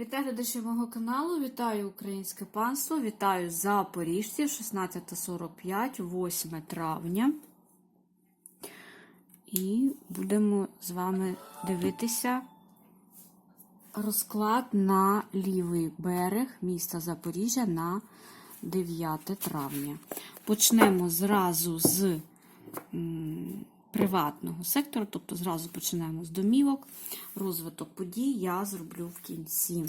Вітаю глядачів мого каналу, вітаю українське панство, вітаю запоріжці, 16.45, 8 травня. І будемо з вами дивитися розклад на лівий берег міста Запоріжжя на 9 травня. Почнемо зразу з приватного сектору, тобто зразу починаємо з домівок. Розвиток подій я зроблю в кінці.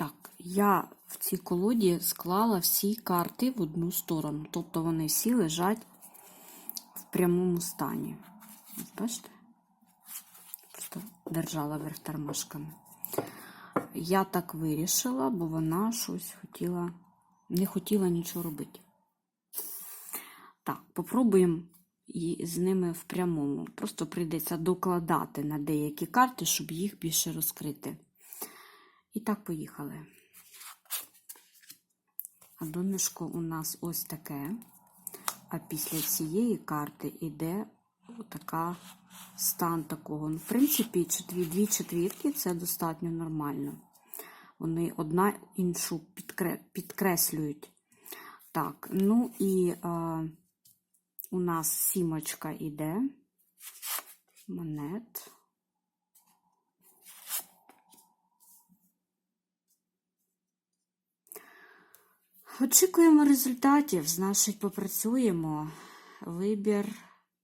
Так, я в цій колоді склала всі карти в одну сторону. Тобто вони всі лежать в прямому стані. Бачите? Просто держала вверх тормашками. Я так вирішила, бо вона щось хотіла, не хотіла нічого робити. Так, попробуємо і з ними в прямому. Просто прийдеться докладати на деякі карти, щоб їх більше розкрити. І так, поїхали. А донышко у нас ось таке. А після цієї карти йде така стан такого. Ну, в принципі, четві, дві четвірки це достатньо нормально. Вони одна іншу підкре, підкреслюють. Так, ну і а, у нас сімочка іде. Монет. Очікуємо результатів, значить, попрацюємо. Вибір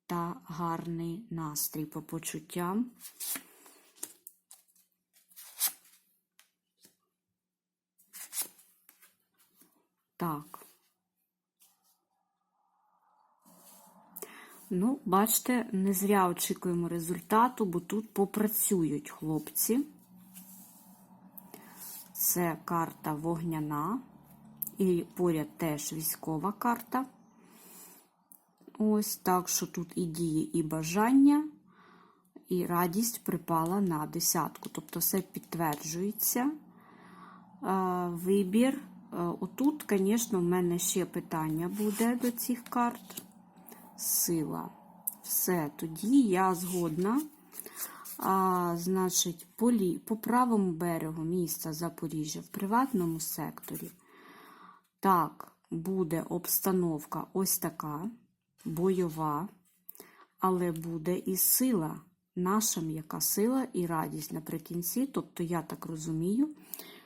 та гарний настрій по почуттям. Так. Ну, бачите, не зря очікуємо результату, бо тут попрацюють хлопці. Це карта вогняна. І поряд теж військова карта. Ось так, що тут і дії, і бажання, і радість припала на десятку. Тобто все підтверджується. Вибір. Отут, звісно, в мене ще питання буде до цих карт. Сила. Все, тоді я згодна. А, Значить, по, лі... по правому берегу міста Запоріжжя в приватному секторі. Так, буде обстановка ось така, бойова, але буде і сила, наша м'яка сила і радість наприкінці. Тобто, я так розумію,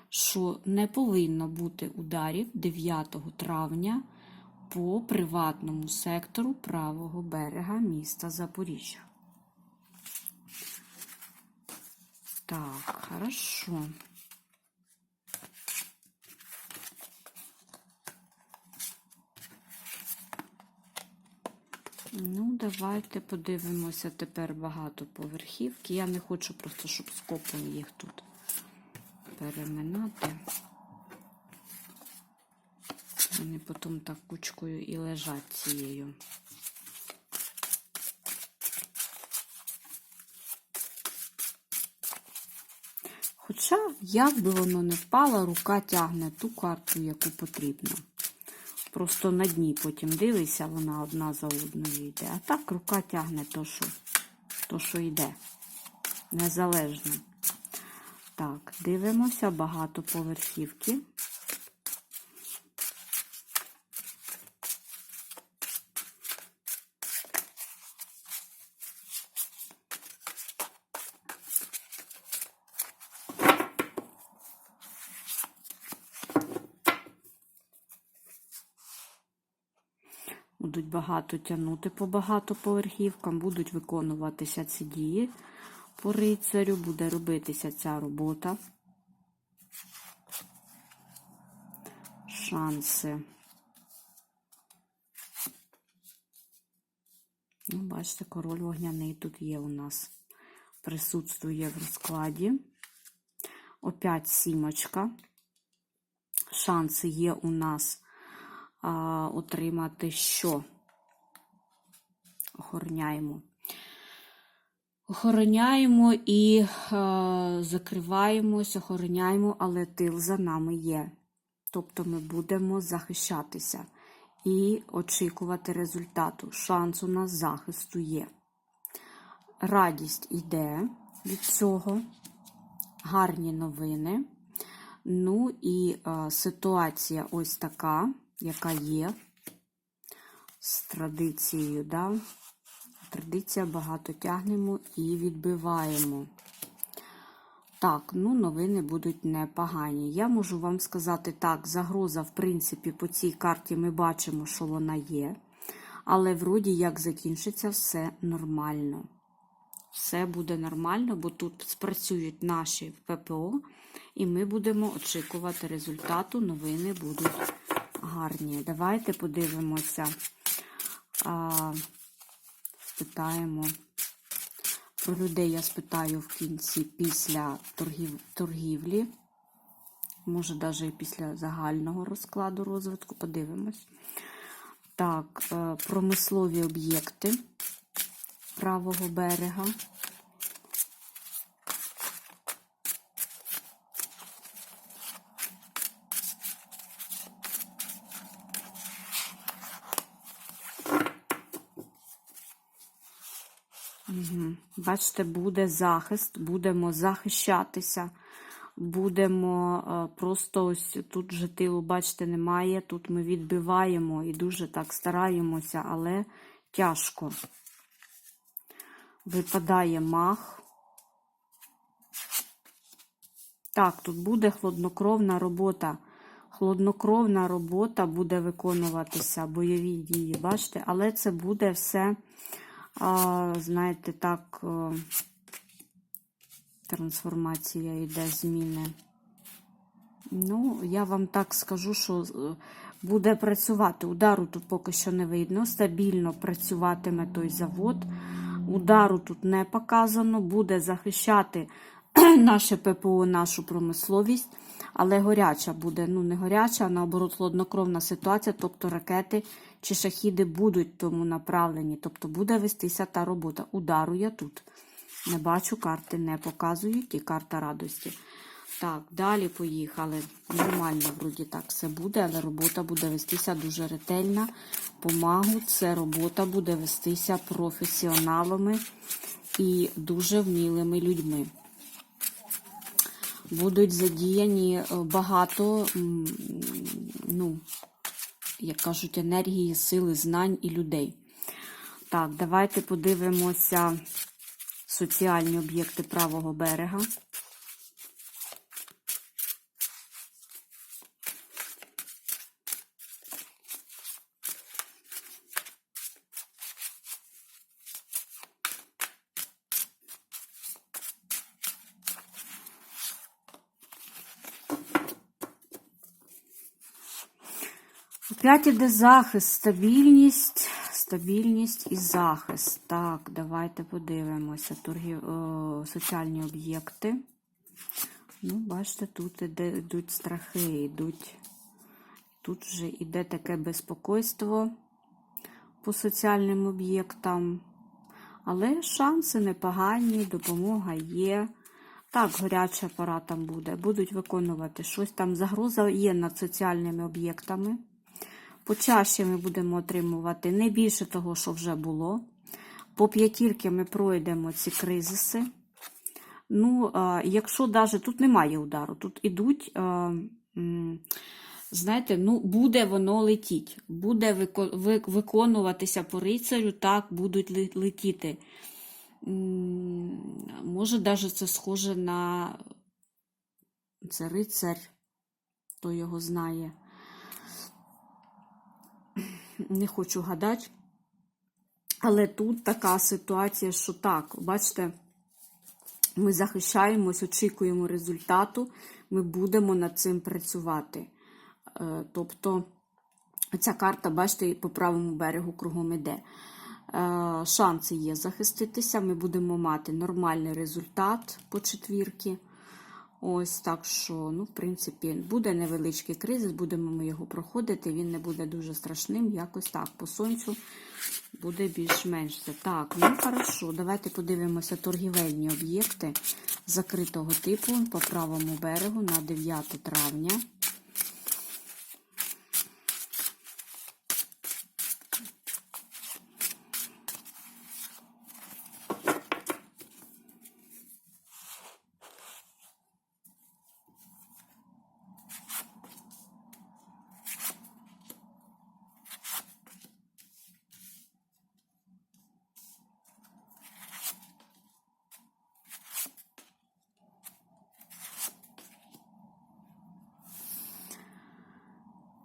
що не повинно бути ударів 9 травня по приватному сектору правого берега міста Запоріжжя. Так, хорошо. Ну, давайте подивимося тепер багатоповерхівки. Я не хочу просто, щоб скопом їх тут переминати. Вони потім так кучкою і лежать цією. Хоча, як би воно не впало, рука тягне ту карту, яку потрібно. Просто на дні потім дивися, вона одна за одною йде. А так рука тягне то, що, то, що йде. Незалежно. Так, дивимося багатоповерхівки. Будуть багато тягнути по багатоповерхівкам, будуть виконуватися ці дії по рицарю, буде робитися ця робота. Шанси Ну, бачите, король вогняний тут є у нас. Присутствує в розкладі. Опять сімочка. Шанси є у нас а, отримати що? Охороняємо. Охороняємо і е, закриваємось, охороняємо, але тил за нами є. Тобто ми будемо захищатися і очікувати результату. Шанс у нас захисту є. Радість йде від цього, гарні новини. Ну і е, ситуація ось така, яка є з традицією. Да? Традиція багато тягнемо і відбиваємо. Так, ну новини будуть непогані. Я можу вам сказати так, загроза, в принципі, по цій карті ми бачимо, що вона є. Але вроді як закінчиться все нормально. Все буде нормально, бо тут спрацюють наші ППО, і ми будемо очікувати результату. Новини будуть гарні. Давайте подивимося, а, спитаємо. Про людей я спитаю в кінці після торгів, торгівлі. Може, навіть і після загального розкладу розвитку. Подивимось. Так, е, промислові об'єкти правого берега. Угу. Бачите, буде захист, будемо захищатися, будемо е, просто ось тут вже тилу, бачите, немає. Тут ми відбиваємо і дуже так стараємося, але тяжко. Випадає мах. Так, тут буде хладнокровна робота. Хладнокровна робота буде виконуватися, бойові дії, бачите, але це буде все знаєте, так, е, трансформація йде, зміни. Ну, я вам так скажу, що е, буде працювати. Удару тут поки що не видно. Стабільно працюватиме той завод. Удару тут не показано, буде захищати наше ППО, нашу промисловість, але горяча буде. Ну, не горяча, а наоборот, хладнокровна ситуація, тобто ракети чи шахіди будуть тому направлені. Тобто буде вестися та робота. Удару я тут. Не бачу, карти не показують і карта радості. Так, далі поїхали. Нормально, вроді так все буде, але робота буде вестися дуже ретельна. Помагу, це робота буде вестися професіоналами і дуже вмілими людьми. Будуть задіяні е, багато, ну, як кажуть, енергії, сили, знань і людей. Так, давайте подивимося соціальні об'єкти правого берега. Опять іде захист, стабільність, стабільність і захист. Так, давайте подивимося. Торгів, о, соціальні об'єкти. Ну, бачите, тут іде, йдуть страхи, йдуть. Тут вже йде таке безпокойство по соціальним об'єктам. Але шанси непогані, допомога є. Так, горяча пора там буде. Будуть виконувати щось там. Загроза є над соціальними об'єктами. Почаще ми будемо отримувати не більше того, що вже було. По п'ятірки ми пройдемо ці кризиси. Ну, якщо навіть тут немає удару, тут ідуть, знаєте, ну, буде воно летіть, буде вико- ви- виконуватися по рицарю, так, будуть летіти. Може, навіть це схоже на це рицар, хто його знає не хочу гадати. Але тут така ситуація, що так, бачите, ми захищаємось, очікуємо результату, ми будемо над цим працювати. Е, Тобто, ця карта, бачите, по правому берегу кругом іде. е, шанси є захиститися. Ми будемо мати нормальний результат по четвірки. Ось так що, ну, в принципі, буде невеличкий кризис, будемо ми його проходити. Він не буде дуже страшним. Якось так. По сонцю буде більш-менш все. Так, ну хорошо. Давайте подивимося торгівельні об'єкти закритого типу по правому берегу на 9 травня.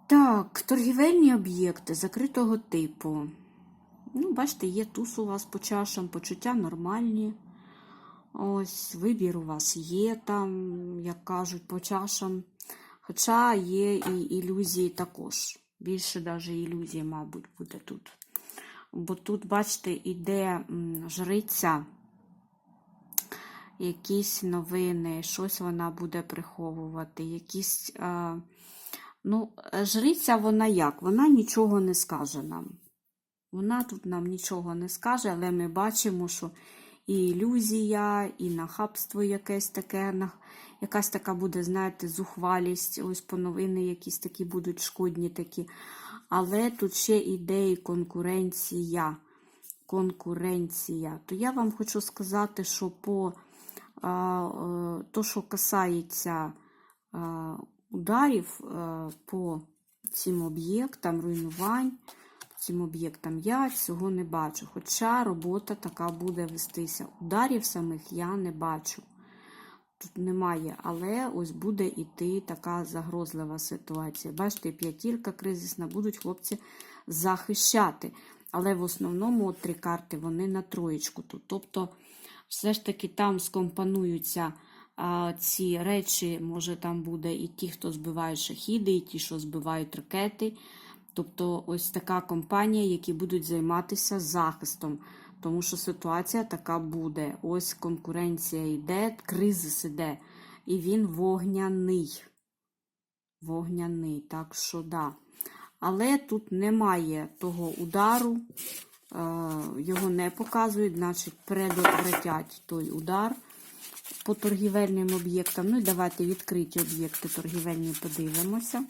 Так, торгівельні об'єкти закритого типу. Ну, бачите, є туз у вас по чашам, почуття нормальні. Ось, вибір у вас є там, як кажуть, по чашам. Хоча є і ілюзії також. Більше навіть ілюзії, мабуть, буде тут. Бо тут, бачите, іде жриця, якісь новини, щось вона буде приховувати, якісь. Ну, е, жриця вона як? Вона нічого не скаже нам. Вона тут нам нічого не скаже, але ми бачимо, що і ілюзія, і нахабство якесь таке, якась така буде, знаєте, зухвалість, ось по новини якісь такі будуть шкодні такі. Але тут ще іде і конкуренція. Конкуренція. То я вам хочу сказати, що по а, е, то, що касається а, ударів е, по цим об'єктам, руйнувань, цим об'єктам я цього не бачу. Хоча робота така буде вестися. Ударів самих я не бачу. Тут немає, але ось буде іти така загрозлива ситуація. Бачите, п'ятірка кризисна, будуть хлопці захищати. Але в основному от три карти вони на троєчку. Тобто, все ж таки там скомпонуються ці речі, може там буде і ті, хто збивають шахіди, і ті, що збивають ракети. Тобто, ось така компанія, які будуть займатися захистом. Тому що ситуація така буде. Ось конкуренція йде, кризис іде, і він вогняний. Вогняний, так що да. Але тут немає того удару, е, його не показують, значить предотвратять той удар по торгівельним об'єктам. Ну і давайте відкриті об'єкти торгівельні подивимося.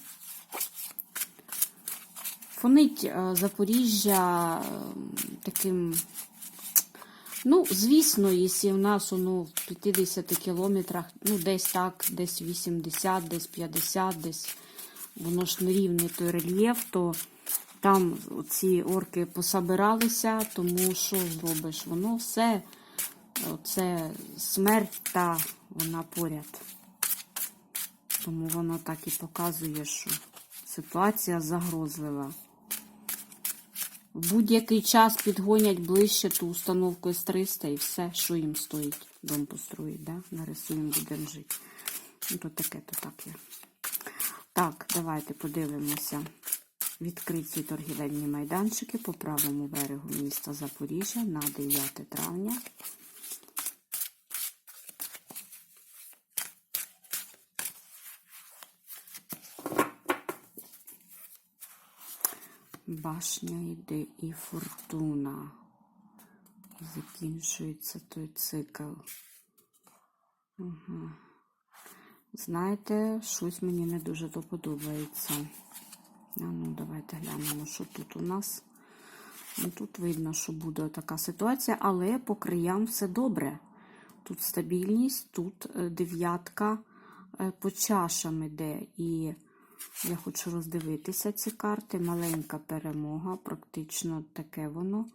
Фонить е, Запоріжжя таким. Ну, звісно, якщо в нас воно в 50 кілометрах, ну, десь так, десь 80, десь 50, десь воно ж нерівний той рельєф, то там ці орки посабиралися, тому що зробиш? Воно все, це смерть та вона поряд. Тому воно так і показує, що ситуація загрозлива. В будь-який час підгонять ближче ту установку С-300 і все, що їм стоїть. Дом построїть, да? нарисуємо, будемо жити. Ну, то таке, то так є. Так, давайте подивимося. Відкриті торгівельні майданчики по правому берегу міста Запоріжжя на 9 травня. Башня йде і фортуна. Закінчується той цикл. Ага. Знаєте, щось мені не дуже то подобається. А ну, давайте глянемо, що тут у нас. Ну, Тут видно, що буде така ситуація, але по краям все добре. Тут стабільність, тут е, дев'ятка е, по чашам іде. І я хочу роздивитися ці карти. Маленька перемога, практично таке воно.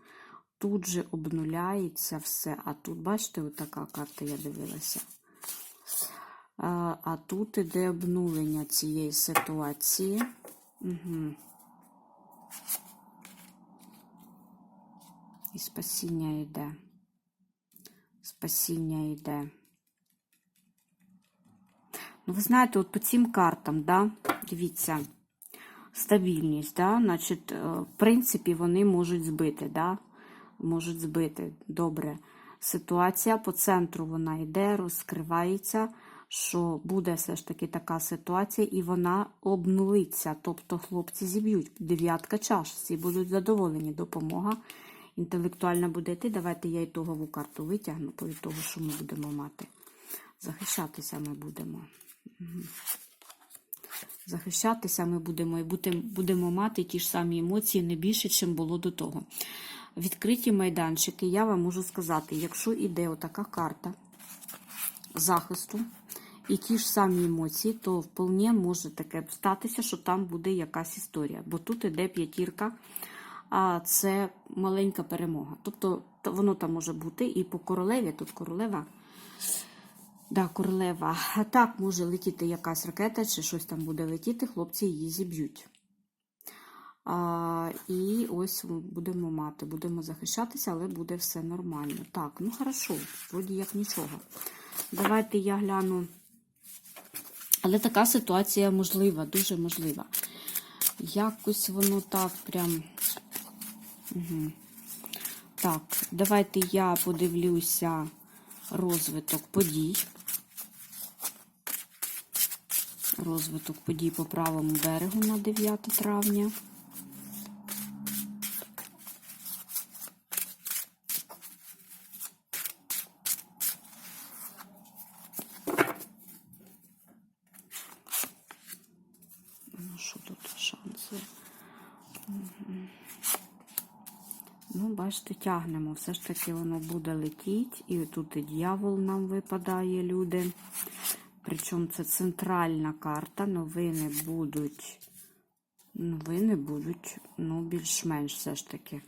Тут же обнуляється все. А тут, бачите, отака карта я дивилася. А, а тут іде обнулення цієї ситуації. Угу. І спасіння йде. Спасіння йде. Ну, ви знаєте, от по цим картам, да, дивіться, стабільність, да, значить, е, в принципі, вони можуть збити, да. можуть збити. Добре. Ситуація по центру вона йде, розкривається, що буде все ж таки така ситуація, і вона обнулиться. Тобто хлопці зіб'ють. Дев'ятка чаш, всі будуть задоволені. Допомога інтелектуальна буде йти. Давайте я ітогову карту витягну по того, що ми будемо мати. Захищатися ми будемо. Захищатися ми будемо і будемо мати ті ж самі емоції не більше, чим було до того. Відкриті майданчики, я вам можу сказати, якщо іде отака карта захисту і ті ж самі емоції, то вполне може таке статися, що там буде якась історія. Бо тут іде п'ятірка, а це маленька перемога. Тобто воно там може бути і по королеві, тут королева. Да, королева. Так може летіти якась ракета, чи щось там буде летіти, хлопці її зіб'ють. А, і ось будемо мати, будемо захищатися, але буде все нормально. Так, ну хорошо, вроді як нічого. Давайте я гляну. Але така ситуація можлива, дуже можлива. Якось воно так прям. Угу. Так, давайте я подивлюся розвиток подій. Розвиток подій по правому берегу на 9 травня. Ну, що тут шанси? Ну, бачите, тягнемо. Все ж таки воно буде летіти. І тут і дьявол нам випадає, люди. Причому це центральна карта. Новини будуть. Новини будуть, ну, більш-менш все ж таки.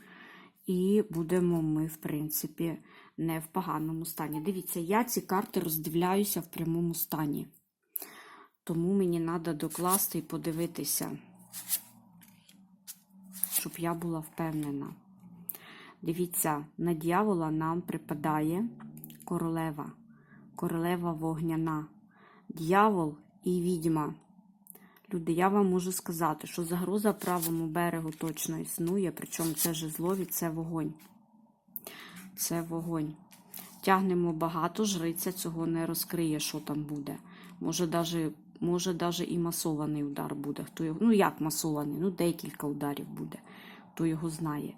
І будемо ми, в принципі, не в поганому стані. Дивіться, я ці карти роздивляюся в прямому стані. Тому мені треба докласти і подивитися, щоб я була впевнена. Дивіться, на дьявола нам припадає королева, королева вогняна, дьявол і відьма. Люди, я вам можу сказати, що загроза правому берегу точно існує, причому це жезлові, це вогонь. Це вогонь. Тягнемо багато, жриця цього не розкриє, що там буде. Може, даже, може, даже і масований удар буде. Хто його, ну, як масований? Ну, декілька ударів буде, хто його знає.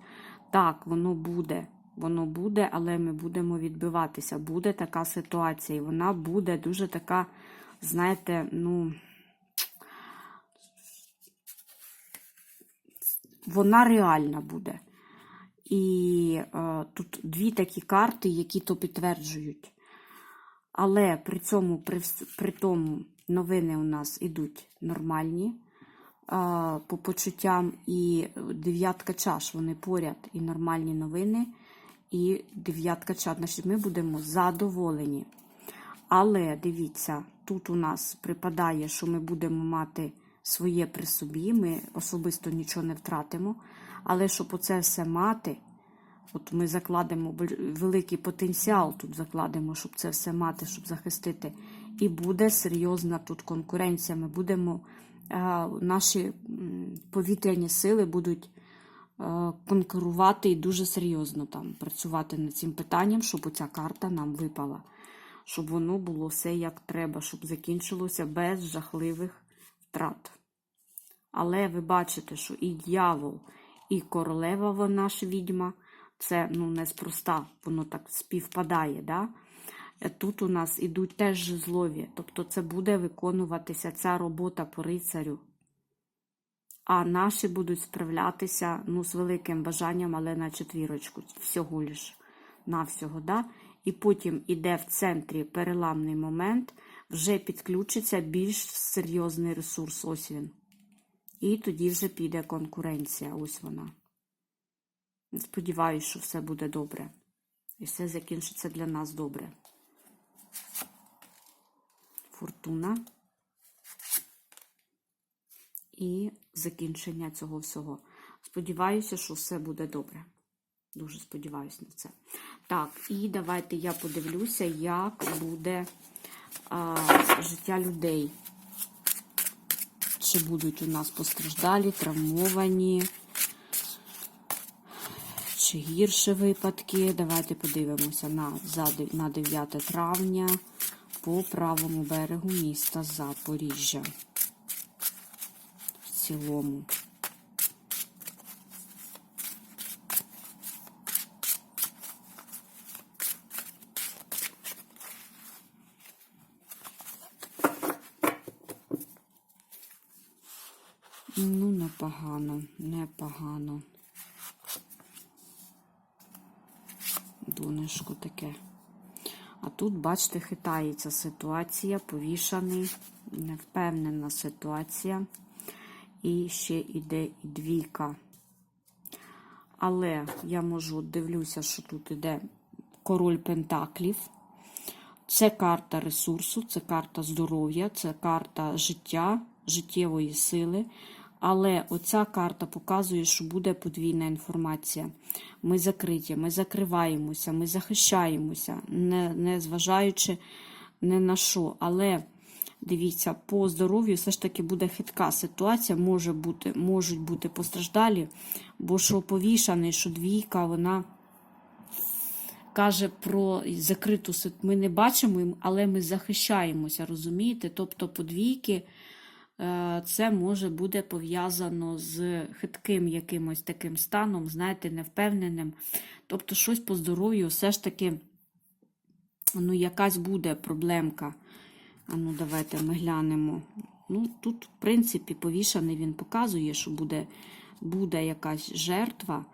Так, воно буде, воно буде, але ми будемо відбиватися. Буде така ситуація, і вона буде дуже така, знаєте, ну. Вона реальна буде. І е, тут дві такі карти, які то підтверджують. Але при цьому, при, при тому, новини у нас ідуть нормальні. е, По почуттям і дев'ятка чаш, вони поряд, і нормальні новини, і дев'ятка чаш. Значить, ми будемо задоволені. Але дивіться, тут у нас припадає, що ми будемо мати своє при собі, ми особисто нічого не втратимо. Але щоб оце все мати, от ми закладемо великий потенціал, тут закладемо, щоб це все мати, щоб захистити. І буде серйозна тут конкуренція. Ми будемо, е, наші повітряні сили будуть е, конкурувати і дуже серйозно там працювати над цим питанням, щоб оця карта нам випала. Щоб воно було все як треба, щоб закінчилося без жахливих втрат. Але ви бачите, що і дьявол, і королева, вона ж відьма, це ну, неспроста, воно так співпадає. Да? Е, Тут у нас ідуть теж жезлові, тобто це буде виконуватися ця робота по рицарю. А наші будуть справлятися ну, з великим бажанням, але на четвірочку, всього лиш навсього. Да? І потім іде в центрі переламний момент, вже підключиться більш серйозний ресурс. Ось він. І тоді вже піде конкуренція. Ось вона. Сподіваюсь, що все буде добре. І все закінчиться для нас добре. Фортуна. І закінчення цього всього. Сподіваюся, що все буде добре. Дуже сподіваюся на це. Так, і давайте я подивлюся, як буде а, життя людей. Чи будуть у нас постраждалі, травмовані, чи гірші випадки. Давайте подивимося на, на 9 травня по правому берегу міста Запоріжжя. В цілому. Ну, непогано, непогано. Донечко таке. А тут, бачите, хитається ситуація, повішаний, невпевнена ситуація. І ще йде і двійка. Але я можу дивлюся, що тут іде король Пентаклів. Це карта ресурсу, це карта здоров'я, це карта життя, життєвої сили. Але оця карта показує, що буде подвійна інформація. Ми закриті, ми закриваємося, ми захищаємося, не, не зважаючи не на що. Але дивіться, по здоров'ю все ж таки буде хитка ситуація, може бути, можуть бути постраждалі, бо що повішаний, що двійка, вона каже про закриту сит- Ми не бачимо, але ми захищаємося, розумієте? Тобто подвійки це може буде пов'язано з хитким якимось таким станом, знаєте, невпевненим. Тобто, щось по здоров'ю все ж таки ну, якась буде проблемка. А ну, давайте ми глянемо. Ну, тут, в принципі, повішаний він показує, що буде, буде якась жертва.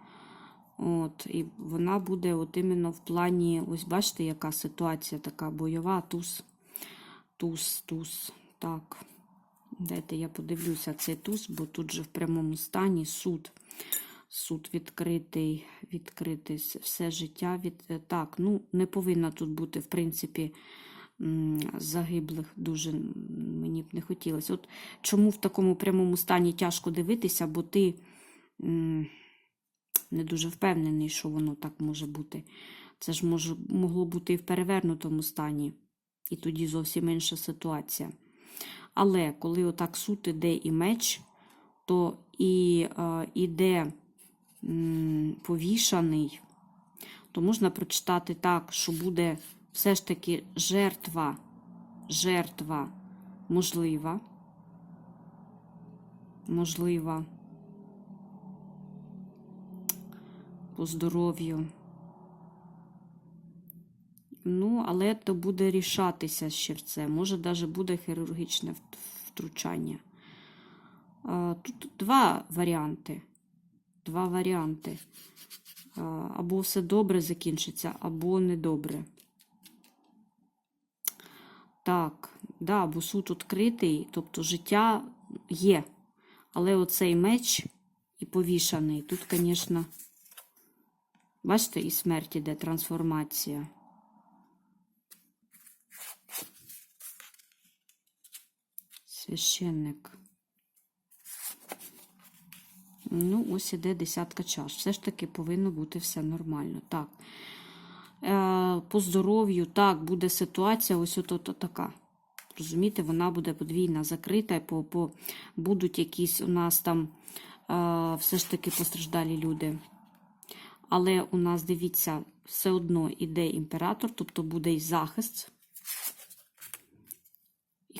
От, і вона буде от іменно в плані, ось бачите, яка ситуація така бойова, туз, туз, туз. Так. Дайте я подивлюся цей туз, бо тут же в прямому стані суд. Суд відкритий, відкритий все життя. Від... е, Так, ну не повинно тут бути, в принципі, загиблих дуже мені б не хотілося. От чому в такому прямому стані тяжко дивитися, бо ти не дуже впевнений, що воно так може бути. Це ж може, могло бути і в перевернутому стані, і тоді зовсім інша ситуація. Але коли отак суд іде і меч, то і е, іде повішаний, то можна прочитати так, що буде все ж таки жертва, жертва можлива, можлива по здоров'ю. Ну, але то буде рішатися ще в це. Може, навіть буде хірургічне втручання. Тут два варіанти. Два варіанти. Або все добре закінчиться, або недобре. Так, да, бо суд відкритий, тобто життя є. Але оцей меч і повішаний. Тут, звісно, бачите, і смерть іде, трансформація. Священник. Ну, ось іде десятка чаш. Все ж таки повинно бути все нормально. Так. Е, по здоров'ю, так, буде ситуація ось от, така. Розумієте, вона буде подвійна, закрита, по, по, будуть якісь у нас там е, все ж таки постраждалі люди. Але у нас, дивіться, все одно іде імператор, тобто буде і захист,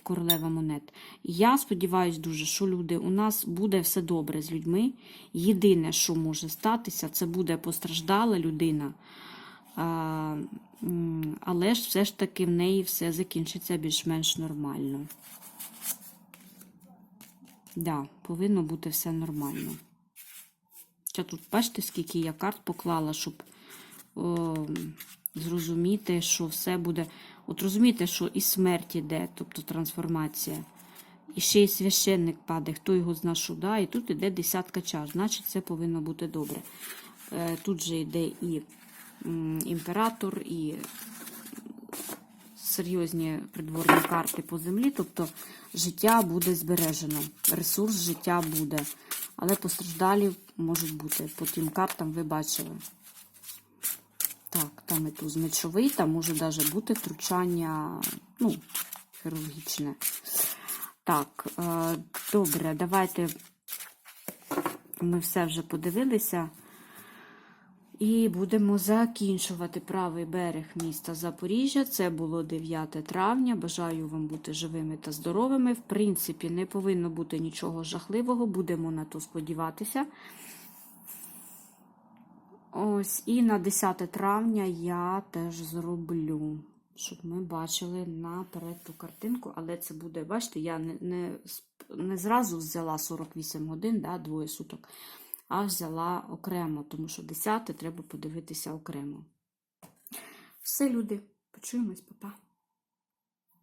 королева монет. Я сподіваюся дуже, що люди, у нас буде все добре з людьми. Єдине, що може статися, це буде постраждала людина. Але ж все ж таки в неї все закінчиться більш-менш нормально. Да, повинно бути все нормально. Хоча тут бачите, скільки я карт поклала, щоб о, зрозуміти, що все буде. От розумієте, що і смерть іде, тобто трансформація. І ще й священник падає, хто його зна, що, да, і тут іде десятка чаш, значить це повинно бути добре. Е, Тут же йде і імператор, і серйозні придворні карти по землі, тобто життя буде збережено, ресурс життя буде. Але постраждалі можуть бути. По тим картам ви бачили. Так, там і туз мечовий, там може навіть бути втручання, ну, хірургічне. Так, е, добре, давайте ми все вже подивилися. І будемо закінчувати правий берег міста Запоріжжя. Це було 9 травня. Бажаю вам бути живими та здоровими. В принципі, не повинно бути нічого жахливого. Будемо на то сподіватися. Ось, і на 10 травня я теж зроблю, щоб ми бачили наперед ту картинку. Але це буде, бачите, я не, не, не зразу взяла 48 годин, да, двоє суток, а взяла окремо, тому що 10 треба подивитися окремо. Все, люди, почуємось, па-па.